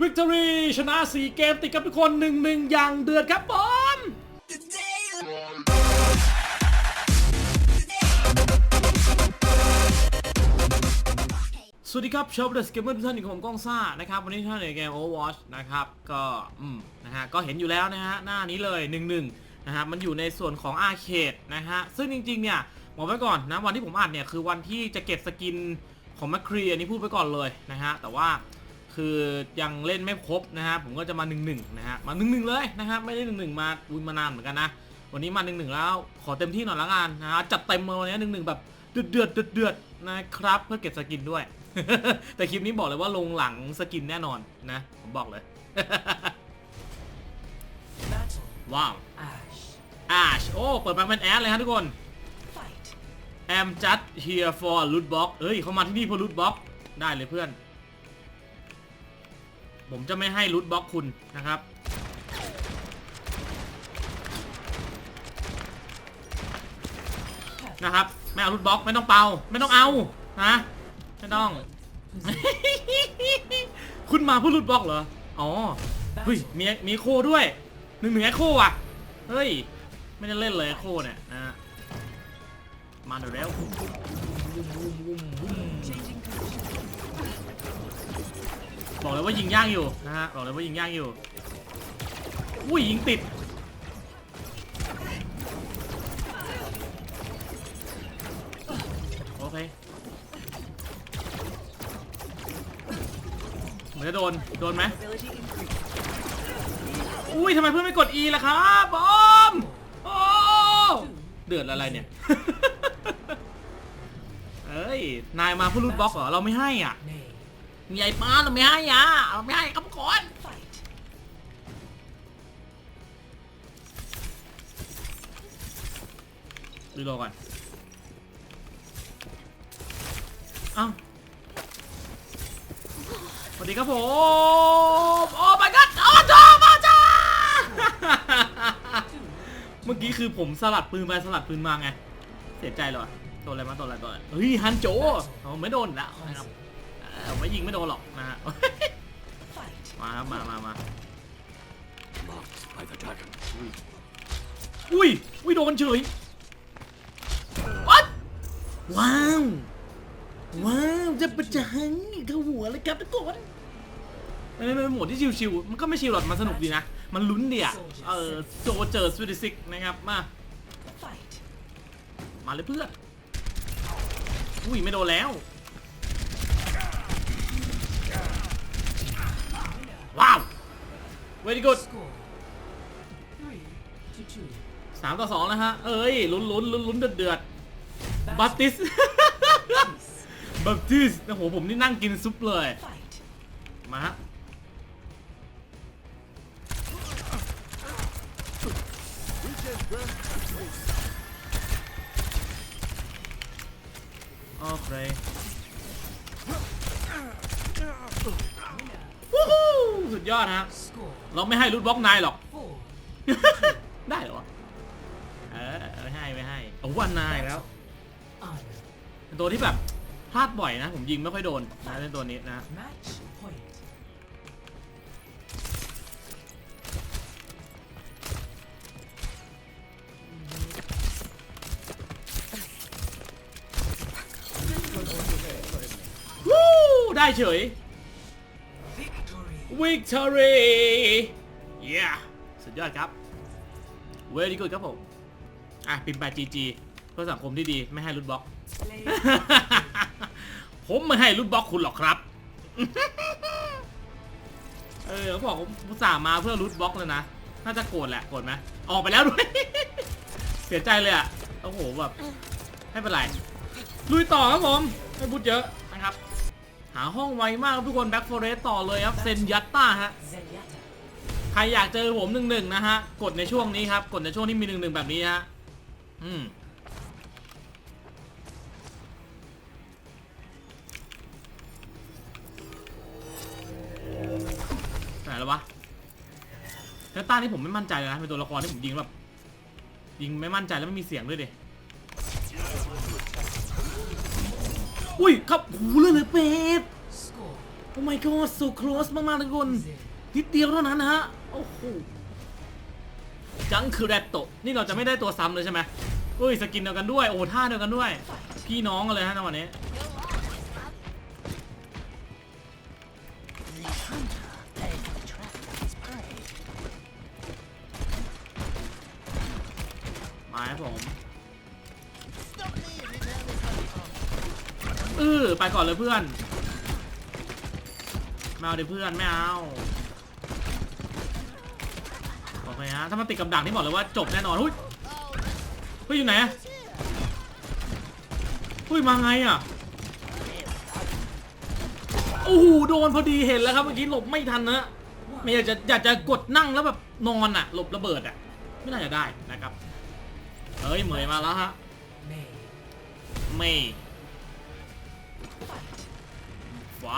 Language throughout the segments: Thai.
วิกตอรีชนะ 4 เกมติดกับทุกคน 1 1 อย่างเดือดครับผมสวัสดีครับชาวเดอะสเกมเมอร์ทุกท่านอยู่กับผมก้องซ่านะครับ วันนี้ท่านในเกม Overwatch นะครับ ก็อืมนะฮะก็เห็นอยู่แล้วนะฮะ หน้านี้เลย 1 1นะฮะมันอยู่ในส่วนของอาร์เคดนะฮะ ซึ่งจริง ๆ เนี่ยบอกไว้ก่อนนะ วันที่ผมอัดเนี่ย คือวันที่จะเก็บสกินของแมคครีอันนี้พูดไปก่อนเลยนะฮะ แต่ว่า คือยังเล่นไม่ครบนะฮะผมก็จะมา1 1นะฮะมา1 1เลยนะฮะไม่ได้1 1มาอุ้ยมานานเหมือนกันนะวันนี้มา1 1แล้วขอเต็มที่หน่อยละกันนะฮะจัดเต็มมาวันนี้1 1แบบเดือดเดือดเดือดเดือดนะครับเพื่อเก็บสกินด้วย แต่คลิปนี้บอกเลยว่าลงหลังสกินแน่นอนนะผมบอกเลย Battle ว้าว Ash อาชโอ้เปิดมาเป็นแอดเลยฮะทุกคน Fight am just here for loot box เอ้ยเขามาที่นี่เพื่อ loot box ได้เลยเพื่อน ผมจะไม่ให้ loot box คุณนะครับ นะครับ ไม่เอา loot box ไม่ต้องเป่า ไม่ต้องเอานะไม่ต้อง คุณมาเพื่อ loot box เหรอ อ๋อเฮ้ยมีมีโคด้วยหนึ่งหนึ่งแอคโคอะ เฮ้ย ไม่ได้เล่นเลยแอคโคเนี่ยนะมาเดี๋ยวแล้ว บอกเลยว่ายิงยากอยู่นะฮะบอกเลยว่ายิงยากอยู่อุ้ยยิงติดโอเคเหมือนจะโดนโดนไหมอุ้ยทำไมเพื่อนไม่กด E ล่ะครับบอมโอ้เดือดอะไรเนี่ยเอ้ยนายมาเพื่อรูดบล็อกเหรอเราไม่ให้อะ ใหญ่ป้าเราไม่ให้อะเราไม่ให้ครับก่อน Fight รีโหลดก่อนเอ้าสวัสดีครับผม โอ้ my god โอ้จอมาจ้าเมื่อกี้คือผมสลัดปืนไปสลัดปืนมาไง เสียใจเลยโดนอะไรมาโดนอะไรโดนอะไรเฮ้ยฮันโจเอาไม่โดนแล้วนะครับ เออไม่ยิงไม่โดนหรอกนะฮะ Fight มาครับมามามา Marked by the dragon. อุ้ย อุ้ยโดนเฉย What ว้าว ว้าว จะประจังเข้าหัวเลยครับทุกคนในในโหมดที่ชิวๆ มันก็ไม่ชิวหรอก มันสนุกดีนะ มันลุ้นดีอะเออโจเจอสวิตซิกนะครับ มา Fight มาเลยเพื่อน อุ้ย ไม่โดนแล้ว ว้าว very good Score 3 to 2สามต่อสองนะฮะ เอ้ย ลุ้นลุ้นลุ้นลุ้นเดือดเดือดบัตติสบัตติสโอ้โห ผมนี่นั่งกินซุปเลย Fight มาฮะโอเควู้ฮู้ สุดยอดฮะ Score เราไม่ให้รูทบล็อกนายหรอก4ได้เหรอวะเออไม่ให้ไม่ให้โอ้วันนายแล้ว Honor เป็นตัวที่แบบพลาดบ่อยนะ ผมยิงไม่ค่อยโดนนะในตัวนี้นะ Match point วู้ได้เฉย Victory victory yeah สุดยอดครับ very good ครับผม อะ พิมพ์ไป GG เพื่อสังคมที่ดีไม่ให้รุดบล็อก Slay ผมไม่ให้รุดบล็อกคุณหรอกครับ เออเขาบอกผมอุตส่าห์มาเพื่อรุดบล็อกเลยนะ น่าจะโกรธแหละ โกรธไหมออกไปแล้วด้วย เสียใจเลยอะ โอ้โหแบบไม่เป็นไร ลุยต่อครับผม ไม่พูดเยอะนะครับ หาห้องไวมากทุกคนแบ็คฟอเรสต่อเลยครับเซนยัตตาฮะใครอยากเจอผมหนึ่งหนึ่งนะฮะ กดในช่วงนี้ครับ กดในช่วงที่มีหนึ่งหนึ่งแบบนี้ฮะอืมไหนแล้ววะเทต้านี่ผมไม่มั่นใจเลยนะเป็นตัวละครที่ผมยิงแบบยิงไม่มั่นใจแล้วไม่มีเสียงด้วยดิ อุ้ยครับหูเลยเลยเป็ดโอ้ my god so close มากๆทุกคนนิดเดียวเท่านั้นนะฮะ โอ้โห จังคือแรตโตนี่เราจะไม่ได้ตัวซ้ำเลยใช่ไหมเฮ้ย สกินเดียวกันด้วย โอ้ท่าเดียวกันด้วย พี่น้องกันเลยฮะในวันนี้ มาครับผม ออไปก่อนเลยเพื่อนไม่เอาดิเพื่อนไม่เอาโอเคฮะถ้ามันติดกับดักนี่บอกเลยว่าจบแน่นอนหุ้ยเฮ้ยอยู่ไหนอะเฮ้ยมาไงอะโอ้โหโดนพอดีเห็นแล้วครับเมื่อกี้หลบไม่ทันนะไม่อยากจะอยากจะกดนั่งแล้วแบบนอนอะ หลบระเบิดอะ ไม่น่าจะได้นะครับเฮ้ยเหมยมาแล้วฮะ May. ไม่ ไฟ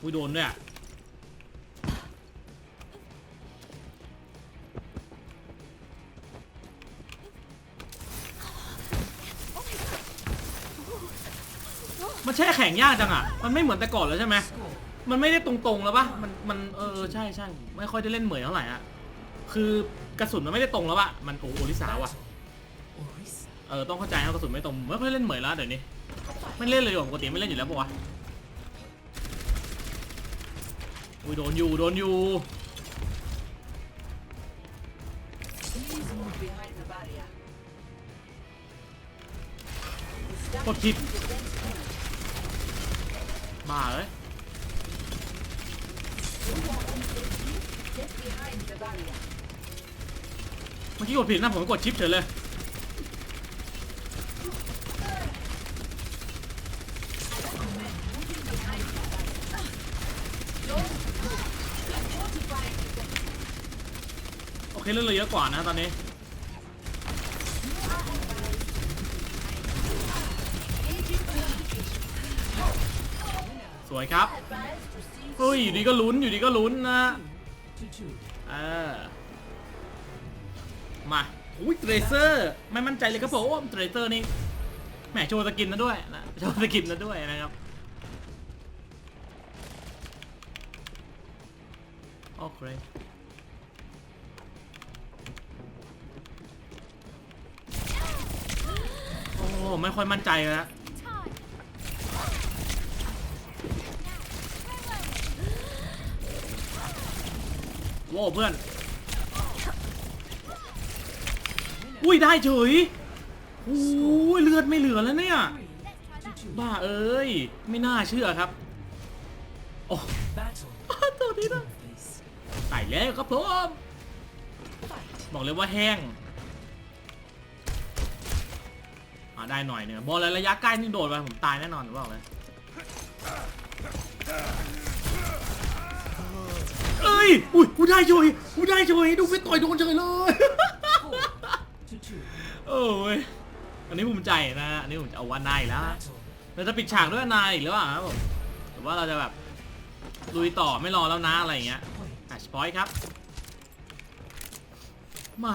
อุ้ยโดนด้วยอะมันแช่แข็งยากจังอะ มันไม่เหมือนแต่ก่อนแล้วใช่ไหม Score. มันไม่ได้ตรงๆแล้วปะมัน มัน เออ ใช่ใช่ ไม่ค่อยได้เล่นเหมยเท่าไหร่อะคือกระสุนมันไม่ได้ตรงแล้วปะมันโอ้โหลิสาว่ะ Orisa. เออ ต้องเข้าใจนะกระสุนไม่ตรง ไม่ค่อยเล่นเหมยแล้วเดี๋ยวนี้ ไม่เล่นเลยดีกว่าปกติไม่เล่นอยู่แล้วปะวะอุ้ยโดนอยู่โดนอยู่กดผิดบ้าเลยเมื่อกี้กดผิดนะผมกดชิปเฉยเลย โอเคเล่นเลยเยอะกว่านะตอนนี้สวยครับเฮ้ยอยู่ดีก็ลุ้นอยู่ดีก็ลุ้นนะเออมาอุ้ยเทรเซอร์ไม่มั่นใจเลยครับผมเทรเซอร์นี่แหมโชว์สกินนะด้วยนะโชว์สกินนะด้วยนะครับโอเค โอ้ไม่ค่อยมั่นใจแล้วโว้เพื่อน อุ้ยได้เฉยโอ้ยเลือดไม่เหลือแล้วเนี่ย บ้าเอ้ย ไม่น่าเชื่อครับ โอ้ตัวนี้นะ Face. ตายแล้วครับผม บอกเลยว่าแห้ง อ่าได้หน่อยเนื้อะบอลเลยระยะใกล้นี่โดดไปผมตายแน่นอนบอกเลยเอ้ยอุ้ยกูได้เฉยกูได้เฉยดูไปต่อยโดนเฉยเลยโอ้ยอันนี้ภูมิใจนะอันนี้ผมจะเอาว่านายแล้วเราจะปิดฉากด้วยนายอีกหรือเปล่าครับผมหรือว่าเราจะแบบลุยต่อไม่รอแล้วนะอะไรอย่างเงี้ย Point. แมชพอยต์ครับ มา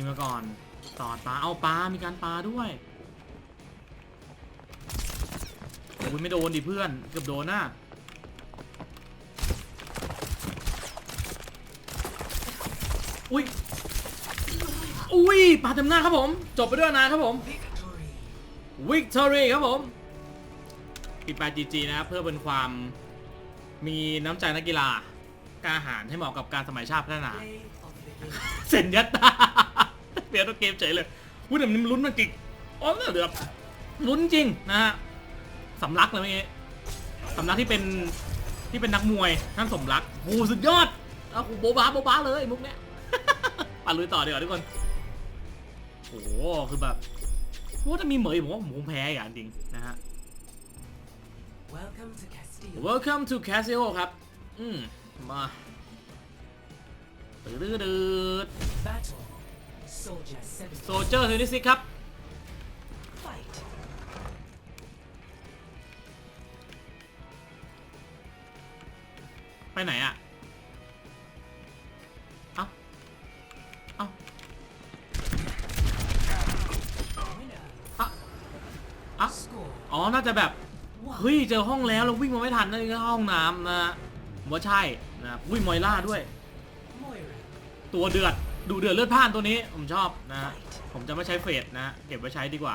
อีกมาก่อนต่อปลาเอาปลา มีการปลาด้วยโอ้ยไม่โดนดิเพื่อน เกือบโดนน่ะอุ้ย อุ้ยปาเต็มหน้าครับผม จบไปด้วยนะครับผม Victory. Victory ครับผมปิดไปจีจีนะเพื่อเป็นความมีน้ำใจนักกีฬากล้าหาญให้เหมาะกับการสมัยชาติพัฒนา เซ็นยัตตา เปลี่ยนตัวเกมเฉยเลยพูดแต่มันลุ้นมันจริงอ๋อเดือบลุ้นจริงนะฮะสำลักเลยเมื่อกี้สำลักที่เป็นที่เป็นนักมวยท่านสมรักโอ้โหสุดยอดเอาโหโบบาโบบาเลยมุกเนี้ยไปลุยต่อดีกว่าทุกคนโอ้โหคือแบบว่าจะมีเหมยผมว่าผมคงแพ้อย่างจริงนะฮะ Welcome to Castile. Welcome to Casio ครับ อืมมาตืดดืด Battle. Soldier seven. โซเจอร์เทนนิสครับ Fight. ไปไหนอะเอ้า เอ้าอะอะ Score อ๋อ น่าจะแบบ เฮ้ย เจอห้องแล้วเราวิ่งมาไม่ทันนั่นก็ห้องน้ำนะฮะผมว่าใช่นะครับอุ้ยมอยล่าด้วย Moira. ตัวเดือด ดูเดือดเลือดพ่านตัวนี้ผมชอบนะ ผมจะไม่ใช้เฟสนะ เก็บไว้ใช้ดีกว่า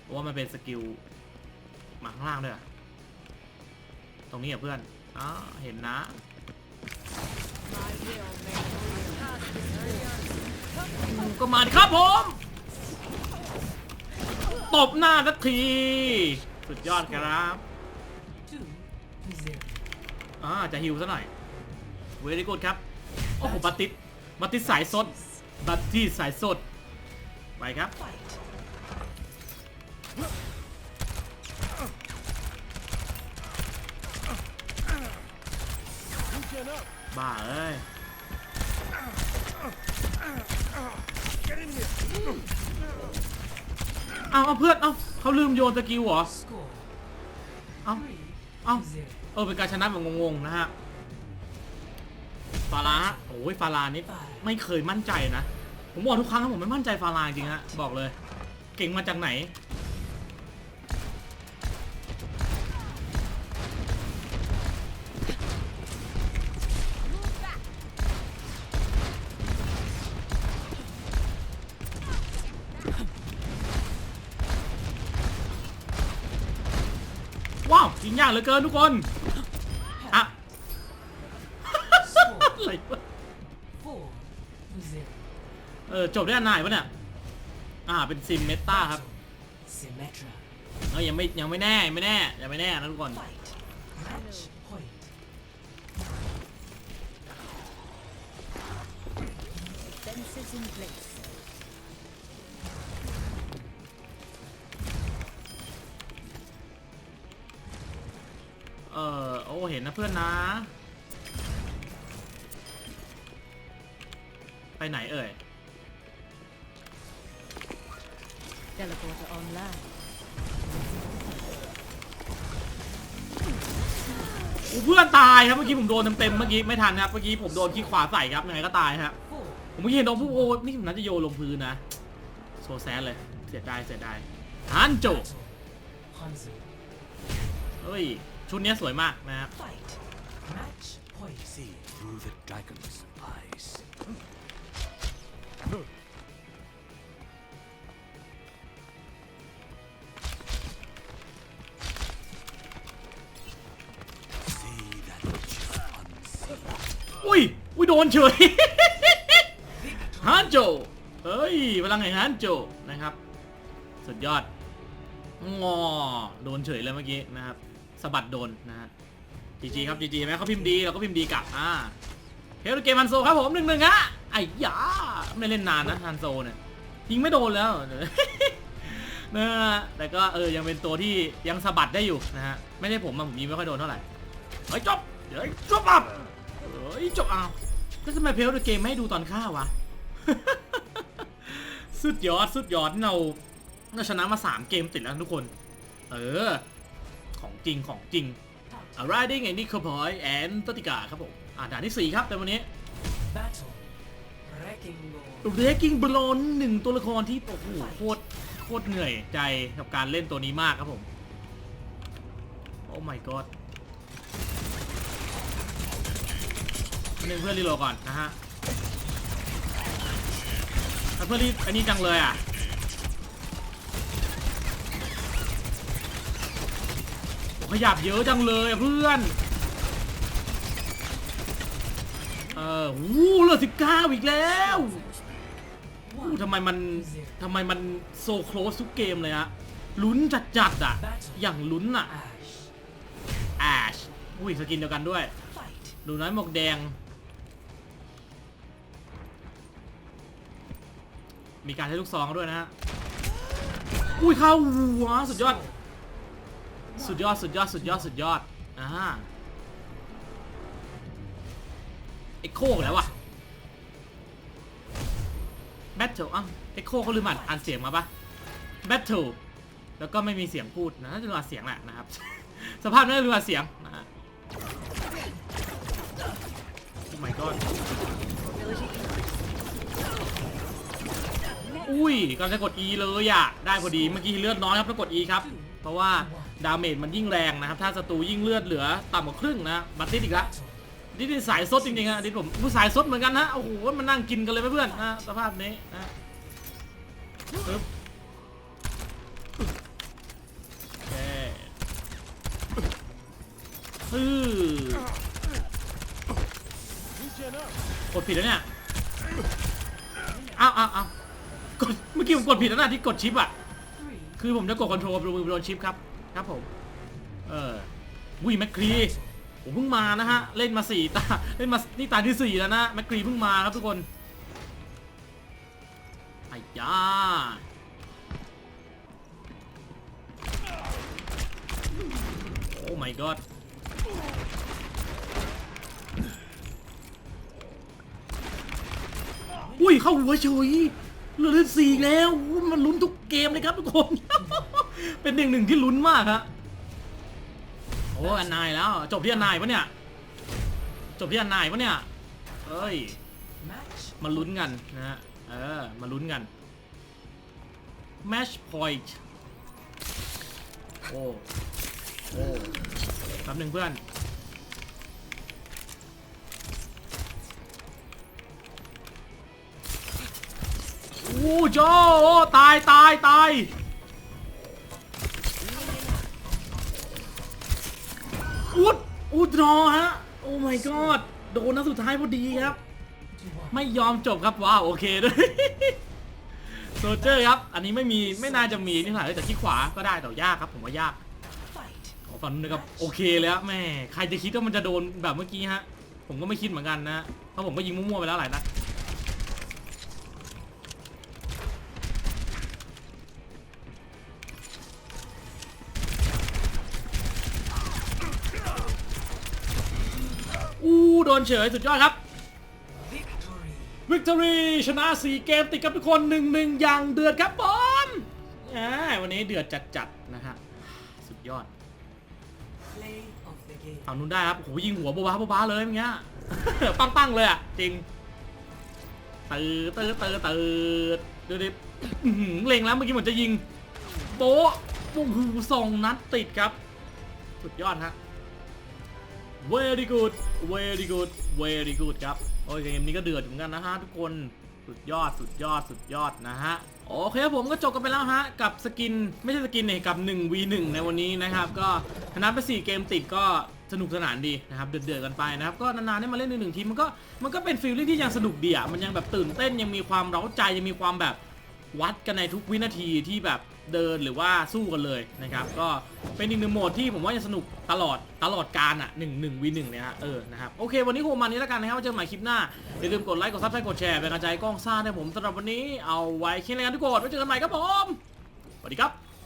เพราะว่ามันเป็นสกิลมาข้างล่างด้วยตรงนี้อะเพื่อนอ๋อเห็นนะก็มาครับผม ตบหน้าสักที สุดยอดครับอ่าจะฮิวซะหน่อยเวรี่กูดครับ โอ้โหบัตติส บัตติสายสดบัตติสายสด ไปครับ บ้าเอ้ย เอาเอาเพื่อน เอาเขาลืมโยนสกิลเหรอ เอาเอาเออเป็นการชนะแบบงงๆนะฮะฟาราโอ้ยฟารานี่ ไม่เคยมั่นใจนะ ผมบอกทุกครั้งผมไม่มั่นใจฟาราจริงฮะบอกเลย เก่งมาจากไหน ว้าวยิงยากเหลือเกินทุกคน จบได้อันไหนปะเนี่ย อ่า เป็นซิมเมตาครับ Symmetra. เออยังไม่ยังไม่แน่ยังไม่แน่ยังไม่แน่นะทุกคน Fight. Match point. Defenses in place. เออโอ้เห็นนะเพื่อนนะ ไปไหนเอ่ย Teleporter online. อู้เพื่อนตายครับเมื่อกี้ผมโดนเต็มๆเมื่อกี้ไม่ทันครับเมื่อกี้ผมโดนขี้ขวาใส่ครับยังไงก็ตายครับ Four. ผมเมื่อกี้เห็นโดนผู้โอ้นี่ผมน่าจะโยนลงพื้นนะโซแซดเลยเสียดายเสียดายฮันโจ Battle. Hanzo. เฮ้ยชุดเนี้ยสวยมากนะครับ โดนเฉย ฮันโจเฮ้ยพลังแห่งฮันโจนะครับ สุดยอดงอโดนเฉยเลยเมื่อกี้นะครับสะบัดโดนนะฮะจีจีครับจีจีไหมเขาพิมพ์ดีเราก็พิมพ์ดีกลับอ่าเฮลเกมฮันโซครับผมหนึ่งหนึ่งฮะไอ้ยาไม่เล่นนานนะฮันโซเนี่ยยิงไม่โดนแล้วนะแต่ก็เออยังเป็นตัวที่ยังสะบัดได้อยู่นะฮะไม่ใช่ผมอะผมยิงไม่ค่อยโดนเท่าไหร่เฮ้ยจบเดี๋ยวจบอะเฮ้ยจบอ้าว ก็ทำไมเพลเกมไม่ให้ดูตอนฆ่าวะ สุดยอดสุดยอดที่เราเราชนะมา 3 เกมติดแล้วทุกคน เออ ของจริงของจริง a riding and nickel point and ตติกาครับผม อ่าด่านที่ 4 ครับแต่วันนี้ Battle. Wrecking ball. Breaking b l o n หนึ่งตัวละครที่โอ้โหโคตรโคตรเหนื่อยใจกับการเล่นตัวนี้มากครับผม โอ้ my god นึ่งเพื่อนรีโหลดก่อนนะฮะถ้าเพื่อนรีบอันนี้จังเลยอะขยับเยอะจังเลยเพื่อน เออวู้เหลือสิบเก้าอีกแล้ววู้ทำไมมันทำไมมันโซโคลสทุกเกมเลยฮะลุ้นจัดจัดๆอะอย่างลุ้นอะแอชอุ้ยสกินเดียวกันด้วย ดูน้อยหมวกแดง มีการใช้ลูกซองด้วยนะฮะ อุ้ยเข้าหัวสุดยอด สุดยอดสุดยอดสุดยอดสุดยอด อ่าเอ็กโคแล้ววะแบทเทิลอะเอ็กโคเขาลืมอ่านเสียงมาปะแบทเทิลแล้วก็ไม่มีเสียงพูดนะน่าจะลืมอ่านเสียงแหละนะครับ สภาพน่าจะลืมอ่านเสียงนะฮะ my god อุ้ยกำลังจะกด E เลยอะ ได้พอดีเมื่อกี้เลือดน้อยครับต้องกด E ครับ เพราะว่าดาเมจมันยิ่งแรงนะครับ ถ้าศัตรูยิ่งเลือดเหลือต่ำกว่าครึ่งนะ บัตติดอีกละนี่นี่สายซดจริงๆฮะนี่ผมผู้สายซดเหมือนกันนะโอ้โห มันนั่งกินกันเลยเพื่อนๆนะสภาพนี้นะปึ๊บโอเคฮือกดผิดแล้วเนี่ย อ้าวอ้าวอ้าว กดเมื่อกี้ผมกดผิดแล้วนะที่กดชิปอะ คือผมจะกดคอนโทรลมือโดนชิปครับ ครับผม เออวิแมคครีผมเพิ่งมานะฮะ เล่นมาสี่ตา เล่นมานี่ตาที่สี่แล้วนะแมคครีเพิ่งมาครับทุกคนไอ้ยาโอ้ my god อุ้ยเข้าหัวเฉย เหลือสี่แล้วมันลุ้นทุกเกมเลยครับทุกคน เป็นหนึ่งหนึ่งที่ลุ้นมากฮะโอ้อันนายแล้ว จบที่อันนายปะเนี่ย จบที่อันนายปะเนี่ยเอ้ยมาลุ้นกันนะฮะเออมาลุ้นกัน match point โอ้โอ้แป๊บหนึ่งเพื่อน อ้โจโอ้ตายตายตายอุดอุดรอฮะ โอ้ my god โดนนัดสุดท้ายพอดีครับ ไม่ยอมจบครับว้าวโอเคด้วยโซเจอร์ครับ อันนี้ไม่มีไม่น่าจะมีนี่เท่าไหร่แต่ที่ขวาก็ได้แต่ยากครับผมว่ายาก fight. ขอฟันนะครับโอเคเลยครับแม่ใครจะคิดว่ามันจะโดนแบบเมื่อกี้ฮะ ผมก็ไม่คิดเหมือนกันนะเพราะผมก็ยิงมั่วๆไปแล้วหลายนัด นเฉยสุดยอดครับ Victory. วิกตอรี่ชนะ4เกมติดกับทุกคนหนึ่งหนึ่งอย่างเดือดครับผมอ่าวันนี้เดือดจัดๆนะฮะสุดยอด Play of the game. ฝั่งนู้นได้ครับโอ้โหยิงหัวบ้าบ้าเลยอย่างเงี้ยปังๆเลยอะจริงตือตือตือตือดูดิอื้อหือเล็งแล้วเมื่อกี้เหมือนจะยิงโป๊ะโอ้โหส่งนัดติดครับ สุดยอดฮะ very good very good very good ครับ โอ้ยเกมนี้ก็เดือดเหมือนกันนะฮะทุกคนสุดยอดสุดยอดสุดยอดนะฮะ โอเคครับผมก็จบกันไปแล้วฮะ กับสกินไม่ใช่สกินเนี่ยกับ 1v1 ในวันนี้นะครับ ก็ชนะไป 4 เกมติดก็สนุกสนานดีนะครับเดือดๆกันไปนะครับก็นานๆได้มาเล่นหนึ่งทีมมันก็มันก็เป็นฟีลลิ่งที่ยังสนุกดีอะมันยังแบบตื่นเต้นยังมีความเร้าใจยังมีความแบบวัดกันในทุกวินาทีที่แบบ เดินหรือว่าสู้กันเลยนะครับ ก็เป็นอีกหนึ่งโหมดที่ผมว่าจะสนุกตลอดตลอดการอะหนึ่งหนึ่งวีหนึ่งเนี่ยฮะเออนะครับโอเค วันนี้คงมานี้แล้วกันนะครับเจอกันใหม่คลิปหน้า อย่าลืมกดไลค์กดซับสไครต์กดแชร์เป็นกำลังใจกล้องซ่าให้ผมสำหรับวันนี้เอาไว้แค่นี้กันทุกคนไว้เจอกันใหม่ครับผมสวัสดีครับ